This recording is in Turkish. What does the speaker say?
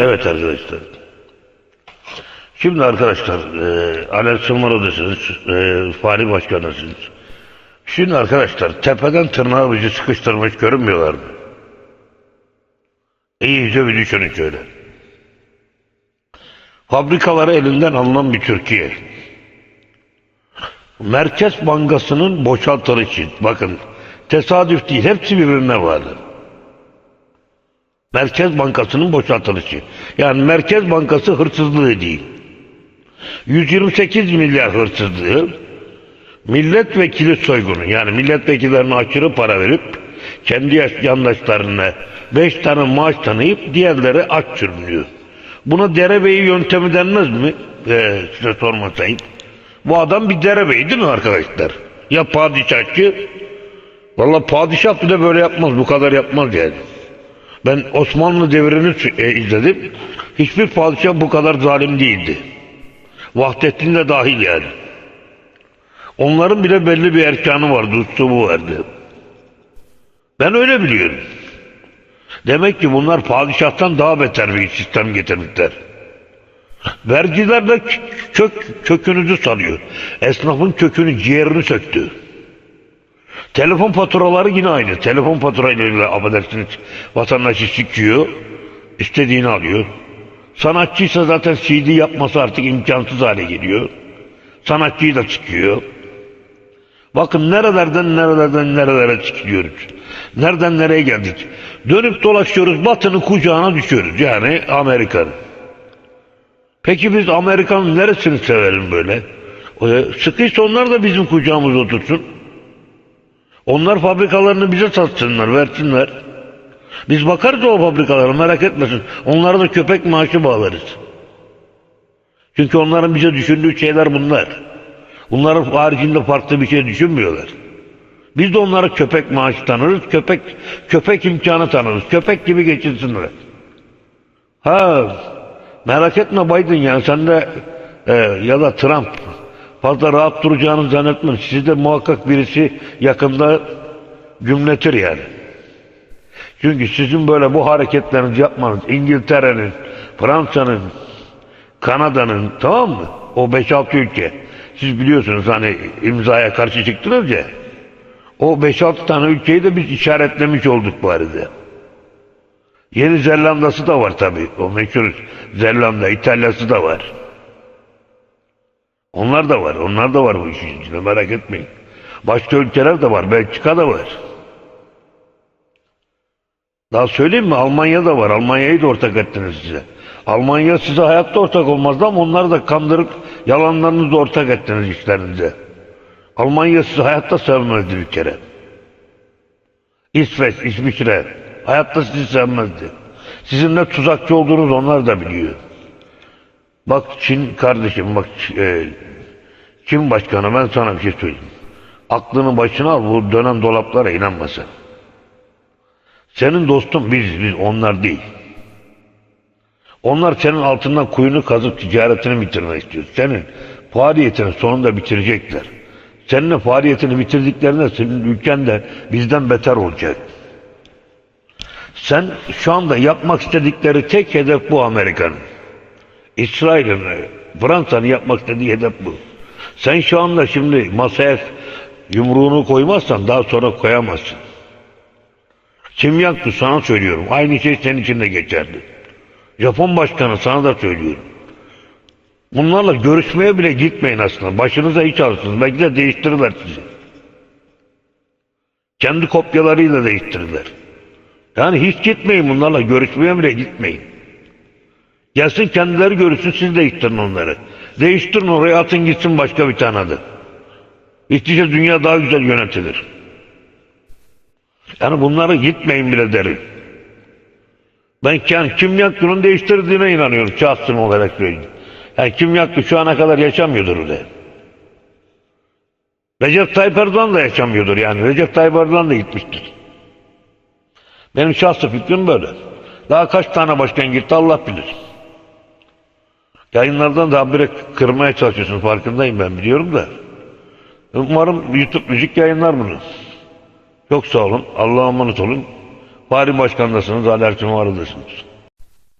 Evet arkadaşlar. Şimdi arkadaşlar, e, Alel Sılmaro'dasınız, e, Fahri Başkanısınız. Şimdi arkadaşlar, tepeden tırnağa bizi sıkıştırmış görünmüyorlar mı? İyice bir düşünün şöyle. Fabrikaları elinden alınan bir Türkiye. Merkez Bankası'nın boşaltılışı, bakın tesadüf değil, hepsi birbirine bağlı. Merkez Bankası'nın boşaltılışı. Yani Merkez Bankası hırsızlığı değil. 128 milyar hırsızlığı, milletvekili soygunu yani milletvekillerine aşırı para verip kendi yandaşlarına 5 tane maaş tanıyıp diğerleri aç sürünüyor. Buna derebeyi yöntemi denmez mi? Ee, size sormasayım. Bu adam bir derebey değil mi arkadaşlar? Ya padişahçı? Valla padişah bile böyle yapmaz. Bu kadar yapmaz yani. Ben Osmanlı devrini e, izledim. Hiçbir padişah bu kadar zalim değildi. Vahdettin de dahil yani. Onların bile belli bir erkanı vardı, üslubu vardı. Ben öyle biliyorum. Demek ki bunlar padişahtan daha beter bir sistem getirmişler. Vergilerle kö- kök, kökünüzü salıyor. Esnafın kökünü, ciğerini söktü. Telefon faturaları yine aynı. Telefon faturalarıyla affedersiniz vatandaşı sikiyor. istediğini alıyor. Sanatçıysa zaten CD yapması artık imkansız hale geliyor. Sanatçıyı da çıkıyor. Bakın nerelerden nerelerden nerelere çıkıyoruz. Nereden nereye geldik. Dönüp dolaşıyoruz batının kucağına düşüyoruz. Yani Amerika'nın. Peki biz Amerika'nın neresini severim böyle? Ee, Sıkıysa onlar da bizim kucağımıza otursun. Onlar fabrikalarını bize satsınlar, versinler. Biz bakarız o fabrikalara merak etmesin. Onlara da köpek maaşı bağlarız. Çünkü onların bize düşündüğü şeyler bunlar. Bunların haricinde farklı bir şey düşünmüyorlar. Biz de onlara köpek maaşı tanırız, köpek köpek imkanı tanırız. Köpek gibi geçinsinler. Ha, merak etme Biden yani sen de e, ya da Trump fazla rahat duracağını zannetmem. Sizi de muhakkak birisi yakında gümletir yani. Çünkü sizin böyle bu hareketlerinizi yapmanız İngiltere'nin, Fransa'nın, Kanada'nın tamam mı? O 5-6 ülke. Siz biliyorsunuz hani imzaya karşı çıktınız ya. O 5-6 tane ülkeyi de biz işaretlemiş olduk bu arada. Yeni Zelanda'sı da var tabii. O meşhur Zelanda, İtalya'sı da var. Onlar da var. Onlar da var bu işin içinde merak etmeyin. Başka ülkeler de var. Belçika da var. Daha söyleyeyim mi? Almanya da var. Almanya'yı da ortak ettiniz size. Almanya size hayatta ortak olmazdı ama onları da kandırıp yalanlarınızı ortak ettiniz işlerinize. Almanya sizi hayatta sevmezdi bir kere. İsveç, İsviçre hayatta sizi sevmezdi. Sizin ne tuzakçı olduğunuz onlar da biliyor. Bak Çin kardeşim bak e, Çin başkanı ben sana bir şey söyleyeyim. Aklını başına al bu dönen dolaplara inanma sen. Senin dostun biz, biz onlar değil. Onlar senin altından kuyunu kazıp ticaretini bitirmek istiyor. Senin faaliyetini sonunda bitirecekler. Seninle faaliyetini bitirdiklerinde senin ülken de bizden beter olacak. Sen şu anda yapmak istedikleri tek hedef bu Amerika'nın. İsrail'in, Fransa'nın yapmak istediği hedef bu. Sen şu anda şimdi masaya yumruğunu koymazsan daha sonra koyamazsın. Kim yaktı sana söylüyorum. Aynı şey senin için de geçerli. Japon başkanı sana da söylüyorum. Bunlarla görüşmeye bile gitmeyin aslında. Başınıza hiç alırsınız. Belki de değiştirirler sizi. Kendi kopyalarıyla değiştirirler. Yani hiç gitmeyin bunlarla. Görüşmeye bile gitmeyin. Gelsin kendileri görüşsün siz değiştirin onları. Değiştirin oraya atın gitsin başka bir tane adı. İşte dünya daha güzel yönetilir. Yani bunlara gitmeyin bile derim. Ben yani kim yaktığının değiştirdiğine inanıyorum şahsım olarak. Yani kim yaktı şu ana kadar yaşamıyordur öyle. Recep Tayyip Erdoğan da yaşamıyordur yani. Recep Tayyip Erdoğan da gitmiştir. Benim şahsi fikrim böyle. Daha kaç tane başkan gitti Allah bilir. Yayınlardan da habire kırmaya çalışıyorsun farkındayım ben biliyorum da. Umarım YouTube müzik yayınlar bunu. Çok sağ olun. Allah'a emanet olun. Fahri Başkan'dasınız. Alertim varındasınız.